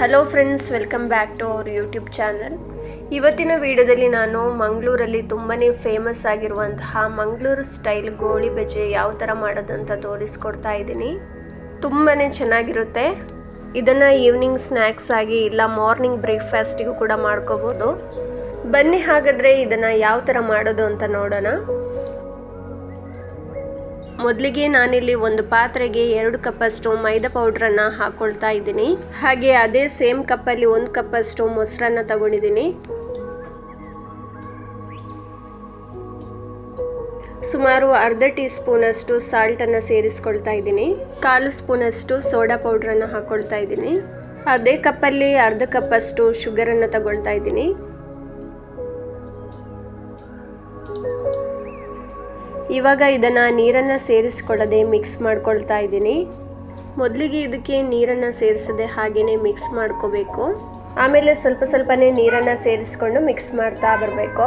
Hello friends welcome back to our YouTube channel ಇವತ್ತಿನ ವಿಡಿಯೋದಲ್ಲಿ ನಾನು ಮಂಗಳೂರಲ್ಲಿ ತುಂಬಾ ಫೇಮಸ್ ಆಗಿರುವಂತಹ ಮಂಗಳೂರು ಸ್ಟೈಲ್ ಗೋಳಿ ಬಜೆ ಯಾವ ಥರ ಮಾಡೋದಂತ ತೋರಿಸ್ಕೊಡ್ತಾ ಇದ್ದೀನಿ. ತುಂಬಾ ಚೆನ್ನಾಗಿರುತ್ತೆ. ಇದನ್ನು ಈವ್ನಿಂಗ್ ಸ್ನ್ಯಾಕ್ಸ್ ಆಗಿ ಇಲ್ಲ ಮಾರ್ನಿಂಗ್ ಬ್ರೇಕ್ಫಾಸ್ಟಿಗೂ ಕೂಡ ಮಾಡ್ಕೋಬೋದು. ಬನ್ನಿ ಹಾಗಾದರೆ ಇದನ್ನು ಯಾವ ಥರ ಮಾಡೋದು ಅಂತ ನೋಡೋಣ. ಮೊದಲಿಗೆ ನಾನಿಲ್ಲಿ ಒಂದು ಪಾತ್ರೆಗೆ ಎರಡು ಕಪ್ಪಷ್ಟು ಮೈದಾ ಪೌಡ್ರನ್ನು ಹಾಕೊಳ್ತಾ ಇದ್ದೀನಿ. ಹಾಗೆ ಅದೇ ಸೇಮ್ ಕಪ್ಪಲ್ಲಿ ಒಂದು ಕಪ್ಪಷ್ಟು ಮೊಸರನ್ನ ತಗೊಂಡಿದ್ದೀನಿ. ಸುಮಾರು ಅರ್ಧ ಟೀ ಸ್ಪೂನಷ್ಟು ಸಾಲ್ಟನ್ನು ಸೇರಿಸ್ಕೊಳ್ತಾ ಇದ್ದೀನಿ. ಕಾಲು ಸ್ಪೂನಷ್ಟು ಸೋಡಾ ಪೌಡ್ರನ್ನು ಹಾಕೊಳ್ತಾ ಇದ್ದೀನಿ. ಅದೇ ಕಪ್ಪಲ್ಲಿ ಅರ್ಧ ಕಪ್ಪಷ್ಟು ಶುಗರನ್ನು ತಗೊಳ್ತಾ ಇದ್ದೀನಿ. ಇವಾಗ ಇದನ್ನು ನೀರನ್ನು ಸೇರಿಸ್ಕೊಳ್ಳದೆ ಮಿಕ್ಸ್ ಮಾಡ್ಕೊಳ್ತಾ ಇದ್ದೀನಿ. ಮೊದಲಿಗೆ ಇದಕ್ಕೆ ನೀರನ್ನು ಸೇರಿಸದೆ ಹಾಗೆಯೇ ಮಿಕ್ಸ್ ಮಾಡ್ಕೋಬೇಕು. ಆಮೇಲೆ ಸ್ವಲ್ಪ ಸ್ವಲ್ಪನೇ ನೀರನ್ನು ಸೇರಿಸ್ಕೊಂಡು ಮಿಕ್ಸ್ ಮಾಡ್ತಾ ಬರಬೇಕು.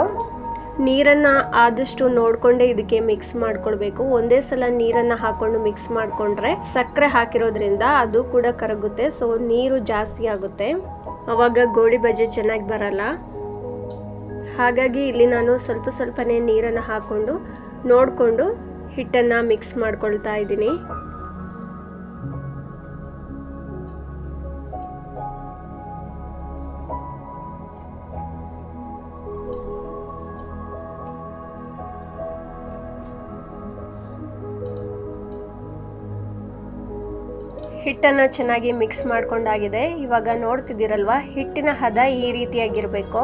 ನೀರನ್ನು ಆದಷ್ಟು ನೋಡಿಕೊಂಡೇ ಇದಕ್ಕೆ ಮಿಕ್ಸ್ ಮಾಡ್ಕೊಳ್ಬೇಕು. ಒಂದೇ ಸಲ ನೀರನ್ನು ಹಾಕ್ಕೊಂಡು ಮಿಕ್ಸ್ ಮಾಡಿಕೊಂಡ್ರೆ ಸಕ್ಕರೆ ಹಾಕಿರೋದ್ರಿಂದ ಅದು ಕೂಡ ಕರಗುತ್ತೆ ಸೊ ನೀರು ಜಾಸ್ತಿ ಆಗುತ್ತೆ. ಅವಾಗ ಗೋಡಿ ಬಜೆ ಚೆನ್ನಾಗಿ ಬರಲ್ಲ. ಹಾಗಾಗಿ ಇಲ್ಲಿ ನಾನು ಸ್ವಲ್ಪ ಸ್ವಲ್ಪನೇ ನೀರನ್ನು ಹಾಕ್ಕೊಂಡು ನೋಡಿಕೊಂಡು ಹಿಟ್ಟನ್ನು ಮಿಕ್ಸ್ ಮಾಡ್ಕೊಳ್ತಾ ಇದ್ದೀನಿ. ಹಿಟ್ಟನ್ನು ಚೆನ್ನಾಗಿ ಮಿಕ್ಸ್ ಮಾಡ್ಕೊಂಡಾಗಿದೆ. ಇವಾಗ ನೋಡ್ತಿದ್ದೀರಲ್ವ, ಹಿಟ್ಟಿನ ಹದ ಈ ರೀತಿಯಾಗಿರಬೇಕು.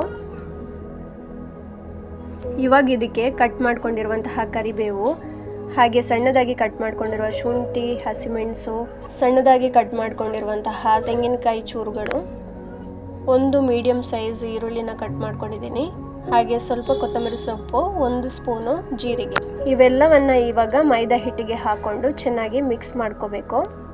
ಇವಾಗ ಇದಕ್ಕೆ ಕಟ್ ಮಾಡ್ಕೊಂಡಿರುವಂತಹ ಕರಿಬೇವು, ಹಾಗೆ ಸಣ್ಣದಾಗಿ ಕಟ್ ಮಾಡ್ಕೊಂಡಿರುವ ಶುಂಠಿ, ಹಸಿಮೆಣಸು, ಸಣ್ಣದಾಗಿ ಕಟ್ ಮಾಡ್ಕೊಂಡಿರುವಂತಹ ತೆಂಗಿನಕಾಯಿ ಚೂರುಗಳು. ಒಂದು ಮೀಡಿಯಂ ಸೈಜ್ ಈರುಳ್ಳಿನ ಕಟ್ ಮಾಡ್ಕೊಂಡಿದ್ದೀನಿ. ಹಾಗೆ ಸ್ವಲ್ಪ ಕೊತ್ತಂಬರಿ ಸೊಪ್ಪು, ಒಂದು ಸ್ಪೂನು ಜೀರಿಗೆ. ಇವೆಲ್ಲವನ್ನು ಇವಾಗ ಮೈದಾ ಹಿಟ್ಟಿಗೆ ಹಾಕೊಂಡು ಚೆನ್ನಾಗಿ ಮಿಕ್ಸ್ ಮಾಡ್ಕೋಬೇಕು.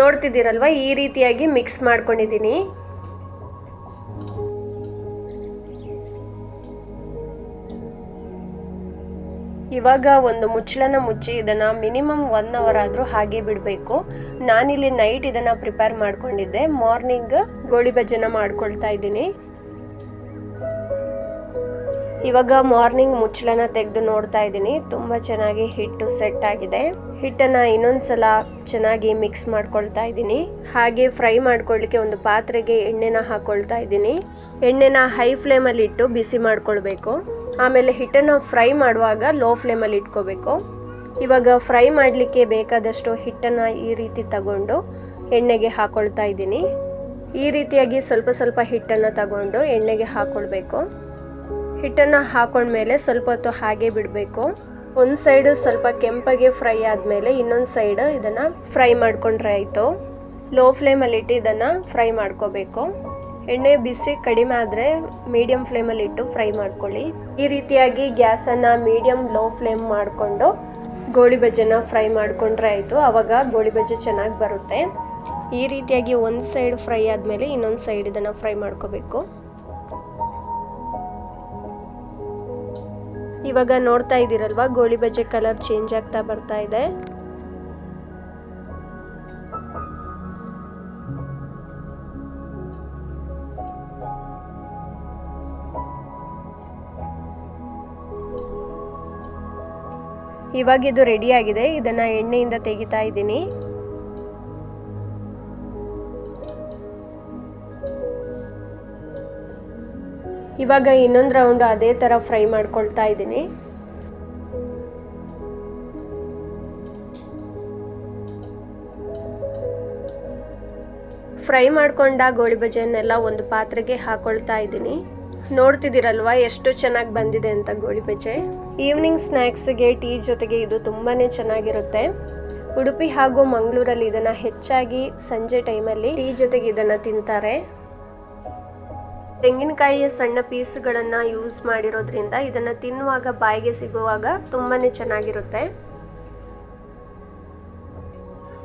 ನೋಡ್ತಿದ್ದೀರಲ್ವ? ಈ ರೀತಿಯಾಗಿ ಮಿಕ್ಸ್ ಮಾಡ್ಕೊಂಡಿದ್ದೀನಿ. ಇವಾಗ ಒಂದು ಮುಚ್ಚಳನ ಮುಚ್ಚಿ ಇದನ್ನು ಮಿನಿಮಮ್ ಒನ್ ಅವರ್ ಆದರೂ ಹಾಗೆ ಬಿಡಬೇಕು. ನಾನಿಲ್ಲಿ ನೈಟ್ ಇದನ್ನು ಪ್ರಿಪೇರ್ ಮಾಡ್ಕೊಂಡಿದ್ದೆ. ಮಾರ್ನಿಂಗ್ ಗೋಳಿ ಬಜ್ಜನ ಮಾಡ್ಕೊಳ್ತಾ ಇದ್ದೀನಿ. ಇವಾಗ ಮಾರ್ನಿಂಗ್ ಮುಚ್ಚಳನ ತೆಗೆದು ನೋಡ್ತಾ ಇದ್ದೀನಿ. ತುಂಬ ಚೆನ್ನಾಗಿ ಹಿಟ್ಟು ಸೆಟ್ ಆಗಿದೆ. ಹಿಟ್ಟನ್ನು ಇನ್ನೊಂದ್ಸಲ ಚೆನ್ನಾಗಿ ಮಿಕ್ಸ್ ಮಾಡ್ಕೊಳ್ತಾ ಇದ್ದೀನಿ. ಹಾಗೆ ಫ್ರೈ ಮಾಡ್ಕೊಳ್ಳಿಕ್ಕೆ ಒಂದು ಪಾತ್ರೆಗೆ ಎಣ್ಣೆನ ಹಾಕೊಳ್ತಾ ಇದ್ದೀನಿ. ಎಣ್ಣೆನ ಹೈ ಫ್ಲೇಮಲ್ಲಿ ಇಟ್ಟು ಬಿಸಿ ಮಾಡ್ಕೊಳ್ಬೇಕು. ಆಮೇಲೆ ಹಿಟ್ಟನ್ನು ಫ್ರೈ ಮಾಡುವಾಗ ಲೋ ಫ್ಲೇಮಲ್ಲಿ ಇಟ್ಕೋಬೇಕು. ಇವಾಗ ಫ್ರೈ ಮಾಡಲಿಕ್ಕೆ ಬೇಕಾದಷ್ಟು ಹಿಟ್ಟನ್ನು ಈ ರೀತಿ ತಗೊಂಡು ಎಣ್ಣೆಗೆ ಹಾಕೊಳ್ತಾ ಇದ್ದೀನಿ. ಈ ರೀತಿಯಾಗಿ ಸ್ವಲ್ಪ ಸ್ವಲ್ಪ ಹಿಟ್ಟನ್ನು ತಗೊಂಡು ಎಣ್ಣೆಗೆ ಹಾಕೊಳ್ಬೇಕು. ಹಿಟ್ಟನ್ನು ಹಾಕೊಂಡ್ಮೇಲೆ ಸ್ವಲ್ಪ ಹೊತ್ತು ಹಾಗೆ ಬಿಡಬೇಕು. ಒಂದು ಸೈಡು ಸ್ವಲ್ಪ ಕೆಂಪಗೆ ಫ್ರೈ ಆದಮೇಲೆ ಇನ್ನೊಂದು ಸೈಡ್ ಇದನ್ನು ಫ್ರೈ ಮಾಡಿಕೊಂಡ್ರೆ ಆಯಿತು. ಲೋ ಫ್ಲೇಮಲ್ಲಿಟ್ಟು ಇದನ್ನು ಫ್ರೈ ಮಾಡ್ಕೋಬೇಕು. ಎಣ್ಣೆ ಬಿಸಿ ಕಡಿಮೆ ಆದರೆ ಮೀಡಿಯಮ್ ಫ್ಲೇಮಲ್ಲಿ ಇಟ್ಟು ಫ್ರೈ ಮಾಡ್ಕೊಳ್ಳಿ. ಈ ರೀತಿಯಾಗಿ ಗ್ಯಾಸನ್ನು ಮೀಡಿಯಮ್ ಲೋ ಫ್ಲೇಮ್ ಮಾಡಿಕೊಂಡು ಗೋಳಿ ಬಜ್ಜೆನ ಫ್ರೈ ಮಾಡಿಕೊಂಡ್ರೆ ಆಯಿತು. ಆವಾಗ ಗೋಳಿ ಬಜ್ಜೆ ಚೆನ್ನಾಗಿ ಬರುತ್ತೆ. ಈ ರೀತಿಯಾಗಿ ಒಂದು ಸೈಡ್ ಫ್ರೈ ಆದಮೇಲೆ ಇನ್ನೊಂದು ಸೈಡ್ ಇದನ್ನು ಫ್ರೈ ಮಾಡ್ಕೋಬೇಕು. ಇವಾಗ ನೋಡ್ತಾ ಇದ್ದೀರಲ್ವಾ? ಗೋಳಿ ಬಜೆ ಕಲರ್ ಚೇಂಜ್ ಆಗ್ತಾ ಬರ್ತಾ ಇದೆ. ಇವಾಗ ಇದು ರೆಡಿ ಆಗಿದೆ. ಇದನ್ನ ಎಣ್ಣೆಯಿಂದ ತೆಗಿತಾ ಇದ್ದೀನಿ. ಇವಾಗ ಇನ್ನೊಂದು ರೌಂಡ್ ಅದೇ ಥರ ಫ್ರೈ ಮಾಡ್ಕೊಳ್ತಾ ಇದ್ದೀನಿ. ಫ್ರೈ ಮಾಡ್ಕೊಂಡ ಗೋಳಿ ಬಜೆಯನ್ನೆಲ್ಲ ಒಂದು ಪಾತ್ರೆಗೆ ಹಾಕೊಳ್ತಾ ಇದ್ದೀನಿ. ನೋಡ್ತಿದ್ದೀರಲ್ವ ಎಷ್ಟು ಚೆನ್ನಾಗಿ ಬಂದಿದೆ ಅಂತ ಗೋಳಿ ಬಜೆ ಈವ್ನಿಂಗ್ ಸ್ನ್ಯಾಕ್ಸ್ಗೆ ಟೀ ಜೊತೆಗೆ ಇದು ತುಂಬಾ ಚೆನ್ನಾಗಿರುತ್ತೆ. ಉಡುಪಿ ಹಾಗೂ ಮಂಗಳೂರಲ್ಲಿ ಇದನ್ನು ಹೆಚ್ಚಾಗಿ ಸಂಜೆ ಟೈಮಲ್ಲಿ ಟೀ ಜೊತೆಗೆ ಇದನ್ನು ತಿಂತಾರೆ. ತೆಂಗಿನಕಾಯಿಯ ಸಣ್ಣ ಪೀಸ್ಗಳನ್ನು ಯೂಸ್ ಮಾಡಿರೋದ್ರಿಂದ ಇದನ್ನು ತಿನ್ನುವಾಗ ಬಾಯಿಗೆ ಸಿಗುವಾಗ ತುಂಬಾ ಚೆನ್ನಾಗಿರುತ್ತೆ.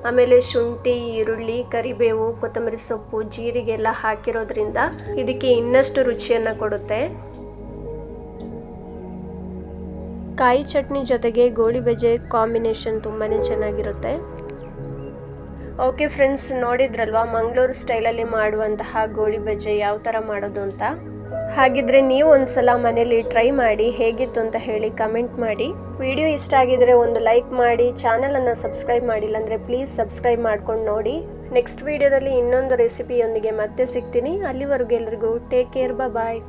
ಆಮೇಲೆ ಶುಂಠಿ, ಈರುಳ್ಳಿ, ಕರಿಬೇವು, ಕೊತ್ತಂಬರಿ ಸೊಪ್ಪು ಜೀರಿಗೆ ಎಲ್ಲ ಹಾಕಿರೋದ್ರಿಂದ ಇದಕ್ಕೆ ಇನ್ನಷ್ಟು ರುಚಿಯನ್ನು ಕೊಡುತ್ತೆ. ಕಾಯಿ ಚಟ್ನಿ ಜೊತೆಗೆ ಗೋಳಿ ಬಜೆ ಕಾಂಬಿನೇಷನ್ ತುಂಬಾ ಚೆನ್ನಾಗಿರುತ್ತೆ. ಓಕೆ ಫ್ರೆಂಡ್ಸ್ ನೋಡಿದ್ರಲ್ವಾ? ಮಂಗಳೂರು ಸ್ಟೈಲಲ್ಲಿ ಮಾಡುವಂತಹ ಗೋಳಿ ಬಜೆ ಯಾವ ಥರ ಮಾಡೋದು ಅಂತ? ಹಾಗಿದ್ರೆ ನೀವು ಒಂದ್ಸಲ ಮನೇಲಿ ಟ್ರೈ ಮಾಡಿ ಹೇಗಿತ್ತು ಅಂತ ಹೇಳಿ ಕಮೆಂಟ್ ಮಾಡಿ. ವಿಡಿಯೋ ಇಷ್ಟ ಆಗಿದ್ರೆ ಒಂದು ಲೈಕ್ ಮಾಡಿ ಚಾನಲನ್ನು ಸಬ್ಸ್ಕ್ರೈಬ್ ಮಾಡಿಲ್ಲ ಅಂದರೆ ಪ್ಲೀಸ್ ಸಬ್ಸ್ಕ್ರೈಬ್ ಮಾಡ್ಕೊಂಡು ನೋಡಿ. ನೆಕ್ಸ್ಟ್ ವಿಡಿಯೋದಲ್ಲಿ ಇನ್ನೊಂದು ರೆಸಿಪಿಯೊಂದಿಗೆ ಮತ್ತೆ ಸಿಗ್ತೀನಿ. ಅಲ್ಲಿವರೆಗೂ ಎಲ್ರಿಗೂ ಟೇಕ್ ಕೇರ್ ಬಾಯ್